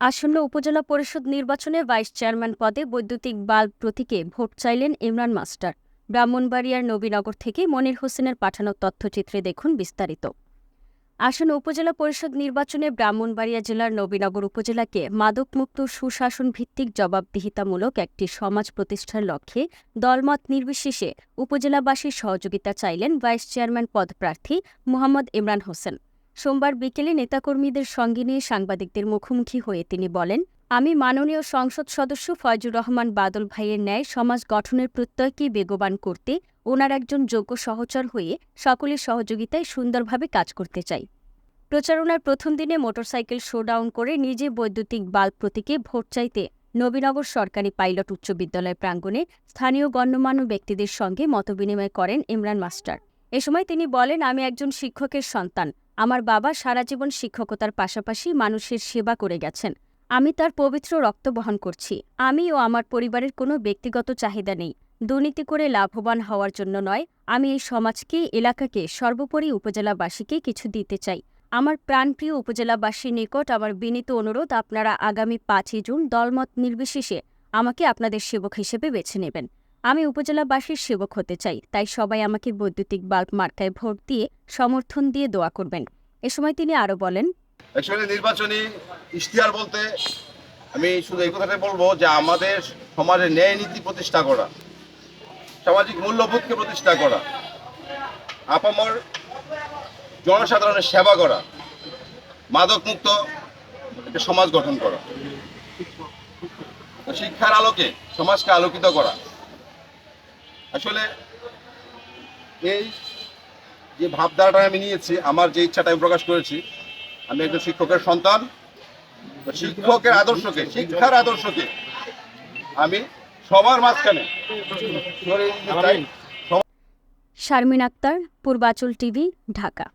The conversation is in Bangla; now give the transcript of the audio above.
আসন্ন উপজেলা পরিষদ নির্বাচনে ভাইস চেয়ারম্যান পদে বৈদ্যুতিক বাল্ব প্রতীকে ভোট চাইলেন ইমরান মাস্টার। ব্রাহ্মণবাড়িয়ার নবীনগর থেকে মনির হোসেনের পাঠানো তথ্যচিত্রে দেখুন বিস্তারিত। আসন্ন উপজেলা পরিষদ নির্বাচনে ব্রাহ্মণবাড়িয়া জেলার নবীনগর উপজেলাকে মাদকমুক্ত সুশাসন ভিত্তিক জবাবদিহিতামূলক একটি সমাজ প্রতিষ্ঠার লক্ষ্যে দলমত নির্বিশেষে উপজেলাবাসীর সহযোগিতা চাইলেন ভাইস চেয়ারম্যান পদপ্রার্থী মোহাম্মদ ইমরান হোসেন। সোমবার বিকেলে নেতাকর্মীদের সঙ্গে নিয়ে সাংবাদিকদের মুখোমুখি হয়ে তিনি বলেন, আমি মাননীয় সংসদ সদস্য ফয়জুর রহমান বাদল ভাইয়ের ন্যায় সমাজ গঠনের প্রত্যয়কে বেগবান করতে, ওনার একজন যোগ্য সহচর হয়ে সকলের সহযোগিতায় সুন্দরভাবে কাজ করতে চাই। প্রচারণার প্রথম দিনে মোটরসাইকেল শোডাউন করে নিজে বৈদ্যুতিক বাল্ব প্রতীকে ভোট চাইতে নবীনগর সরকারি পাইলট উচ্চ বিদ্যালয় প্রাঙ্গণে স্থানীয় গণ্যমান্য ব্যক্তিদের সঙ্গে মতবিনিময় করেন ইমরান মাস্টার। এ সময় তিনি বলেন, আমি একজন শিক্ষকের সন্তান আমার বাবা সারা জীবন শিক্ষকতার পাশাপাশি মানুষের সেবা করে গেছেন। আমি তার পবিত্র রক্ত বহন করছি। আমি ও আমার পরিবারের কোনো ব্যক্তিগত চাহিদা নেই। দুর্নীতি করে লাভবান হওয়ার জন্য নয়, আমি এই সমাজকে, এলাকাকে, সর্বোপরি উপজেলাবাসীকে কিছু দিতে চাই। আমার প্রাণপ্রিয় উপজেলাবাসীর নিকট আমার বিনীত অনুরোধ, আপনারা আগামী পাঁচই জুন দলমত নির্বিশেষে আমাকে আপনাদের সেবক হিসেবে বেছে নেবেন। আমি উপজেলাবাসীর সেবক হতে চাই, তাই সবাই আমাকে বৈদ্যুতিক বাল্ব মার্কায় ভোট দিয়ে সমর্থন দিয়ে দোয়া করবেন। এ সময় তিনি আরও বলেন নির্বাচনী ইশতেহার বলতে আমি শুধু এই কথাটাই বলব যে আমাদের সমাজে ন্যায় নীতি প্রতিষ্ঠা করা, সামাজিক মূল্যবোধকে প্রতিষ্ঠা করা, আপামর জনসাধারণের সেবা করা মাদক মুক্ত একটা সমাজ গঠন করা শিক্ষার আলোকে, সমাজকে আলোকিত করা। আসলে এই যে ভাবধারাটা আমি নিয়েছি, আমার যে ইচ্ছাটা আমি প্রকাশ করেছি, আমি একজন শিক্ষকের সন্তান শিক্ষকের আদর্শকে, শিক্ষার আদর্শকে আমি সবার মাঝখানে শারমিন আক্তার, পূর্বাচল টিভি, ঢাকা।